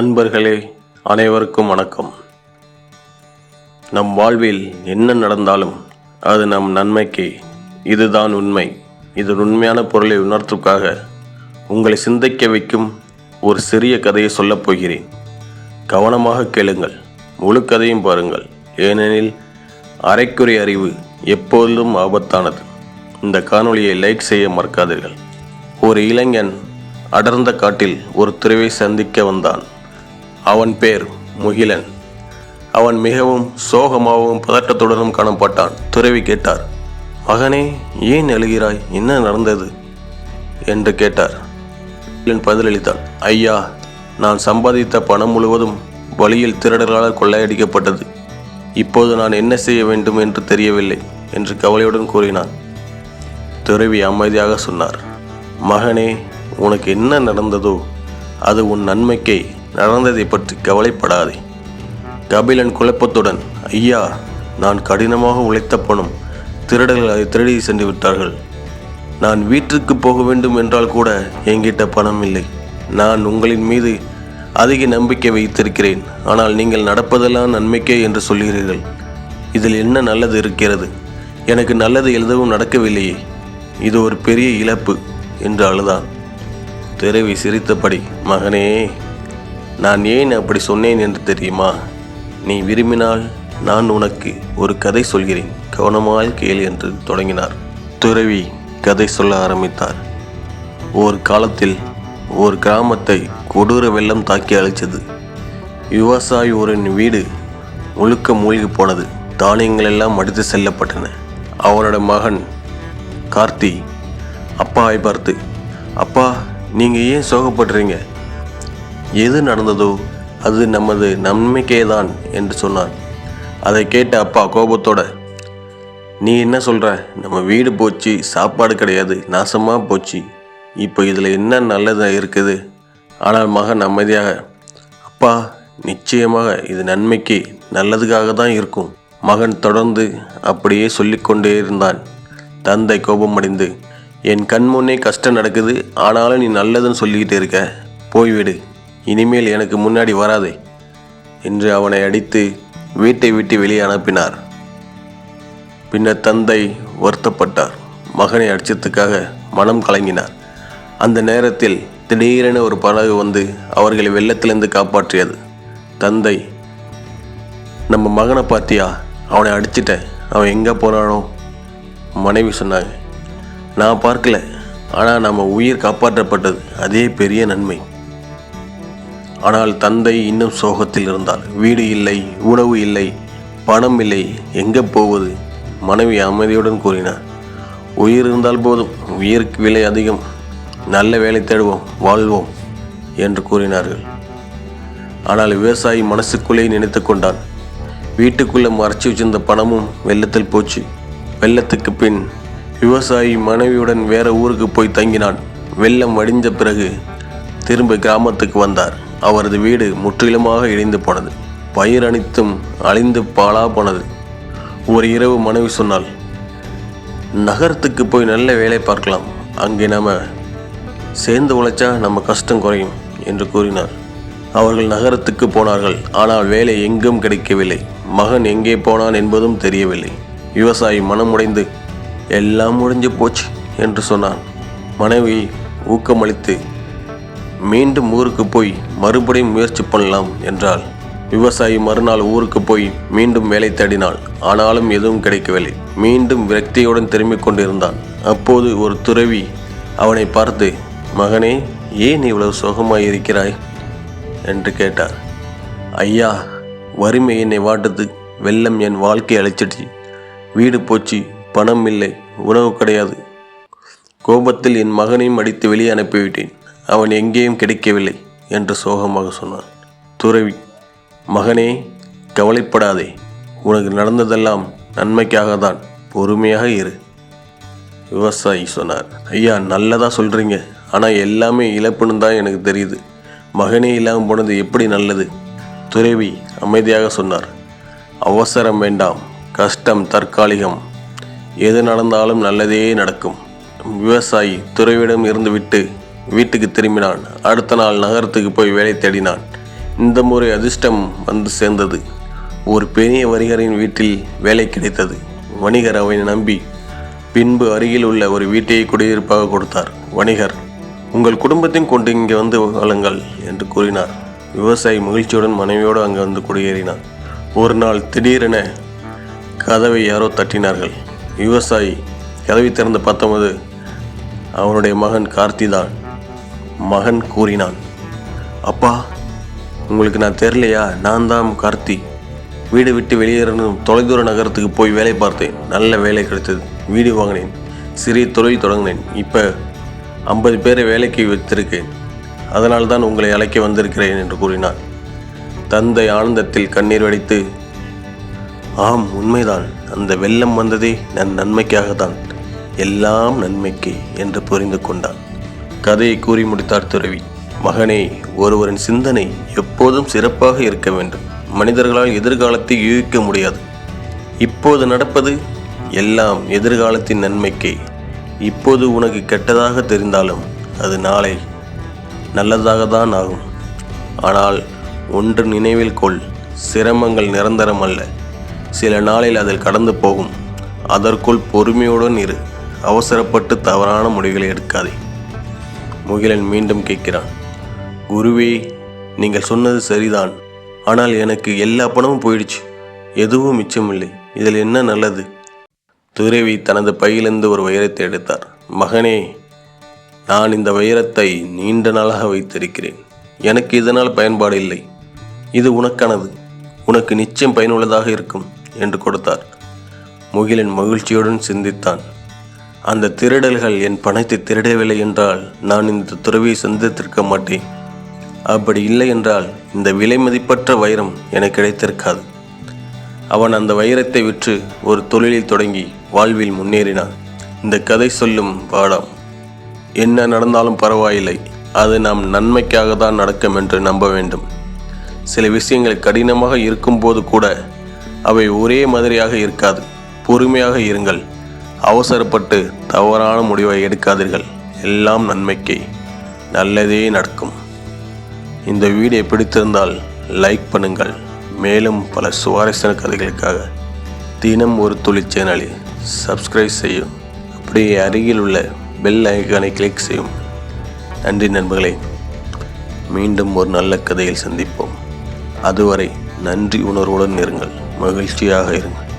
அன்பர்களே அனைவருக்கும் வணக்கம். நம் வாழ்வில் என்ன நடந்தாலும் அது நம் நன்மைக்கு. இதுதான் உண்மை. இது உண்மையான பொருளை உணர்த்துக்காக உங்களை சிந்திக்க வைக்கும் ஒரு சிறிய கதையை சொல்லப் போகிறேன். கவனமாக கேளுங்கள். முழு கதையும் பாருங்கள். ஏனெனில் அரைக்குறை அறிவு எப்போதும் ஆபத்தானது. இந்த காணொளியை லைக் செய்ய மறக்காதீர்கள். ஒரு இளைஞன் அடர்ந்த காட்டில் ஒரு துறவை சந்திக்க வந்தான். அவன் பேர் முகிலன். அவன் மிகவும் சோகமாகவும் பதட்டத்துடனும் காணப்பட்டான். துறவி கேட்டார் மகனே ஏன் எழுகிறாய்? என்ன நடந்தது? என்று கேட்டார். முகிலன் பதிலளித்தான் ஐயா நான் சம்பாதித்த பணம் முழுவதும் வழியில் திருடர்களால் கொள்ளையடிக்கப்பட்டது. இப்போது நான் என்ன செய்ய வேண்டும் என்று தெரியவில்லை என்று கவலையுடன் கூறினான். துறவி அமைதியாக சொன்னார் மகனே உனக்கு என்ன நடந்ததோ அது உன் நன்மைக்கே. நடந்ததை பற்றி கவலைப்படாதே. கபிலன் குழப்பத்துடன் ஐயா நான் கடினமாக உழைத்த பணம். திருடர்கள் அதை திருடி சென்று விட்டார்கள். நான் வீட்டிற்கு போக வேண்டும் என்றால் கூட என்கிட்ட பணம் இல்லை. நான் உங்களின் மீது அதிக நம்பிக்கை வைத்திருக்கிறேன். ஆனால் நீங்கள் நடப்பதெல்லாம் நன்மைக்கே என்று சொல்கிறீர்கள். இதில் என்ன நல்லது இருக்கிறது? எனக்கு நல்லது எழுதவும் நடக்கவில்லையே. இது ஒரு பெரிய இழப்பு என்று அழுதான். துறவி சிரித்தபடி மகனே நான் ஏன் அப்படி சொன்னேன் என்று தெரியுமா? நீ விரும்பினால் நான் உனக்கு ஒரு கதை சொல்கிறேன். கவனமாய் கேள் என்று தொடங்கினார். துறவி கதை சொல்ல ஆரம்பித்தார். ஒரு காலத்தில் ஒரு கிராமத்தை கொடூர வெள்ளம் தாக்கி அழிச்சது விவசாயி ஒருவன் வீடு முழுக்க மூழ்கி போனது. தானியங்கள் எல்லாம் அடித்து செல்லப்பட்டன. அவனோட மகன் கார்த்தி அப்பாவை பார்த்து. அப்பா நீங்கள் ஏன் சோகப்படுறீங்க? எது நடந்ததோ அது நமது நன்மைக்கே தான் என்று சொன்னான் அதை கேட்ட அப்பா கோபத்தோட நீ என்ன சொல்கிற நம்ம வீடு போச்சு சாப்பாடு கிடையாது நாசமாக போச்சு. இப்போ இதில் என்ன நல்லதாக இருக்குது? ஆனால் மகன் அமைதியாக. அப்பா நிச்சயமாக இது நன்மைக்கு நல்லதுக்காக தான் இருக்கும். மகன் தொடர்ந்து அப்படியே சொல்லிக்கொண்டே இருந்தான். தந்தை கோபமடைந்து என் கண் முன்னே கஷ்டம் நடக்குது ஆனாலும் நீ நல்லதுன்னு சொல்லிக்கிட்டு இருக்க. போய்விடு. இனிமேல் எனக்கு முன்னாடி வராதே என்று அவனை அடித்து வீட்டை விட்டு வெளியே அனுப்பினார். பின்னர் தந்தை வருத்தப்பட்டார். மகனை அடிச்சத்துக்காக மனம் கலங்கினார். அந்த நேரத்தில் திடீரென ஒரு படகு வந்து அவர்களை வெள்ளத்திலிருந்து காப்பாற்றியது. தந்தை நம்ம மகனை பார்த்தியா? அவனை அடிச்சிட்டேன். அவன் எங்கே போனானோ மனைவி சொன்னாங்க. நான் பார்க்கல. ஆனால் நம்ம உயிர் காப்பாற்றப்பட்டது. அதே பெரிய நன்மை. ஆனால் தந்தை இன்னும் சோகத்தில் இருந்தார். வீடு இல்லை உணவு இல்லை பணம் இல்லை. எங்கே போவது? மனைவி அமைதியுடன் கூறினார். உயிர் இருந்தால் போதும். உயிருக்கு விலை அதிகம். நல்ல வேலை தேடுவோம் வாழ்வோம் என்று கூறினார்கள். ஆனால் விவசாயி மனசுக்குள்ளே நினைத்து கொண்டான். வீட்டுக்குள்ளே மறைச்சி வச்சிருந்த பணமும் வெள்ளத்தில் போச்சு. வெள்ளத்துக்கு பின் விவசாயி மனைவியுடன் வேற ஊருக்கு போய் தங்கினான். வெள்ளம் வடிந்த பிறகு திரும்ப கிராமத்துக்கு வந்தார். அவரது வீடு முற்றிலுமாக இடிந்து போனது. பயிர் அனைத்தும் அழிந்து பாழா போனது. ஒரு இரவு மனைவி சொன்னால் நகரத்துக்கு போய் நல்ல வேலை பார்க்கலாம். அங்கே நாம் சேர்ந்து உழைச்சா நம்ம கஷ்டம் குறையும் என்று கூறினார். அவர்கள் நகரத்துக்கு போனார்கள். ஆனால் வேலை எங்கும் கிடைக்கவில்லை. மகன் எங்கே போனான் என்பதும் தெரியவில்லை. விவசாயி மனமுடைந்து எல்லாம் முடிஞ்சு போச்சு என்று சொன்னான். மனைவி ஊக்கமளித்து மீண்டும் ஊருக்கு போய் மறுபடியும் முயற்சி பண்ணலாம் என்றால் விவசாயி மறுநாள் ஊருக்கு போய் மீண்டும் வேலை தேடினாள். ஆனாலும் எதுவும் கிடைக்கவில்லை. மீண்டும் விரக்தியுடன் திரும்பிக் கொண்டிருந்தான். அப்போது ஒரு துறவி அவனை பார்த்து மகனே ஏன் இவ்வளவு சோகமாய் இருக்கிறாய்? என்று கேட்டார். ஐயா வறுமை என்னை வாட்டுது. வெள்ளம் என் வாழ்க்கை அழிச்சிடுச்சு. வீடு போச்சு. பணம் இல்லை. உணவு கிடையாது. கோபத்தில் என் மகனையும் அடித்து வெளியே அனுப்பிவிட்டேன். அவன் எங்கேயும் கிடைக்கவில்லை. என்று சோகமாக சொன்னான். துறவி மகனே கவலைப்படாதே. உனக்கு நடந்ததெல்லாம் நன்மைக்காக தான் பொறுமையாக இரு. விவசாயி சொன்னார். ஐயா நல்லதாக சொல்கிறீங்க ஆனால் எல்லாமே இழப்புன்னு தான் எனக்கு தெரியுது. மகனே இல்லாமல் போனது எப்படி நல்லது? துறவி அமைதியாக சொன்னார். அவசரம் வேண்டாம். கஷ்டம் தற்காலிகம். எது நடந்தாலும் நல்லதே நடக்கும். விவசாயி துறவிடம் இருந்துவிட்டு வீட்டுக்கு திரும்பினான். அடுத்த நாள் நகரத்துக்கு போய் வேலை தேடினான். இந்த முறை அதிர்ஷ்டம் வந்து சேர்ந்தது. ஒரு பெரிய வணிகரின் வீட்டில் வேலை கிடைத்தது. வணிகர் அவனை நம்பி பின்பு அருகில் உள்ள ஒரு வீட்டையை குடியிருப்பாக கொடுத்தார். வணிகர் உங்கள் குடும்பத்தையும் கொண்டு இங்கே வந்து வாழுங்கள் என்று கூறினார். விவசாயி மகிழ்ச்சியுடன் மனைவியோடு அங்கே வந்து குடியேறினார். ஒரு நாள் திடீரென கதவை யாரோ தட்டினார்கள். விவசாயி கதவை திறந்து பார்த்தபோது அவனுடைய மகன் கார்த்திதான் மகன் கூறினான். அப்பா உங்களுக்கு நான் தெரியலையா நான் தான் கார்த்தி. வீடு விட்டு வெளியேறணும். தொலைதூர நகரத்துக்கு போய் வேலை பார்த்தேன். நல்ல வேலை கிடைத்தது. வீடு வாங்கினேன். சிறிய தொழில் தொடங்கினேன். இப்போ ஐம்பது பேரை வேலைக்கு வைத்திருக்கேன். அதனால் தான் உங்களை அழைக்க வந்திருக்கிறேன் என்று கூறினார் தந்தை ஆனந்தத்தில் கண்ணீர் வடித்து ஆம் உண்மைதான். அந்த வெள்ளம் வந்ததே நன் நன்மைக்காகத்தான். எல்லாம் நன்மைக்கு என்று புரிந்து கொண்டான். கதையை கூறி முடித்தார் துறவி. மகனே ஒருவரின் சிந்தனை எப்போதும் சிறப்பாக இருக்க வேண்டும். மனிதர்களால் எதிர்காலத்தை யூகிக்க முடியாது. இப்போது நடப்பது எல்லாம் எதிர்காலத்தின் நன்மைக்கே. இப்போது உனக்கு கெட்டதாக தெரிந்தாலும் அது நாளை நல்லதாக தான் ஆகும். ஆனால் ஒன்று நினைவில் கொள் சிரமங்கள் நிரந்தரம் அல்ல. சில நாளில் அதில் கடந்து போகும். அதற்குள் பொறுமையுடன் இரு. அவசரப்பட்டு தவறான முடிவுகளை எடுக்காதே. முகிலன் மீண்டும் கேட்கிறான் குருவே நீங்கள் சொன்னது சரிதான். ஆனால் எனக்கு எல்லா பணமும் போயிடுச்சு. எதுவும் மிச்சமில்லை. இதில் என்ன நல்லது? துறவி தனது பையிலிருந்து ஒரு வைரத்தை எடுத்தார். மகனே நான் இந்த வைரத்தை நீண்ட நாளாக வைத்திருக்கிறேன். எனக்கு இதனால் பயன்பாடு இல்லை. இது உனக்கானது. உனக்கு நிச்சயம் பயனுள்ளதாக இருக்கும் என்று கொடுத்தார். முகிலன் மகிழ்ச்சியுடன் சிந்தித்தான். அந்த திருடல்கள் என் பணத்தை திருடவில்லை என்றால் நான் இந்த துறவியை சந்தித்திருக்க மாட்டேன். அப்படி இல்லை என்றால் இந்த விலை மதிப்பற்ற வைரம் எனக்கு கிடைத்திருக்காது. அவன் அந்த வைரத்தை விற்று ஒரு தொழிலில் தொடங்கி வாழ்வில் முன்னேறினான். இந்த கதை சொல்லும் பாடம் என்ன நடந்தாலும் பரவாயில்லை அது நாம் நன்மைக்காக தான் நடக்கும் என்று நம்ப வேண்டும். சில விஷயங்கள் கடினமாக இருக்கும்போது கூட அவை ஒரே மாதிரியாக இருக்காது. பொறுமையாக இருங்கள். அவசரப்பட்டு தவறான முடிவை எடுக்காதீர்கள். எல்லாம் நன்மைக்கே. நல்லதே நடக்கும். இந்த வீடியோ பிடித்திருந்தால் லைக் பண்ணுங்கள். மேலும் பல சுவாரஸ்யமான கதைகளுக்காக தினம் ஒரு துளி சேனலை சப்ஸ்கிரைப் செய்யும். அப்படியே அருகில் உள்ள பெல் ஐக்கானை கிளிக் செய்யும். நன்றி நண்பர்களே. மீண்டும் ஒரு நல்ல கதையில் சந்திப்போம். அதுவரை நன்றி உணர்வுடன் இருங்கள். மகிழ்ச்சியாக இருங்கள்.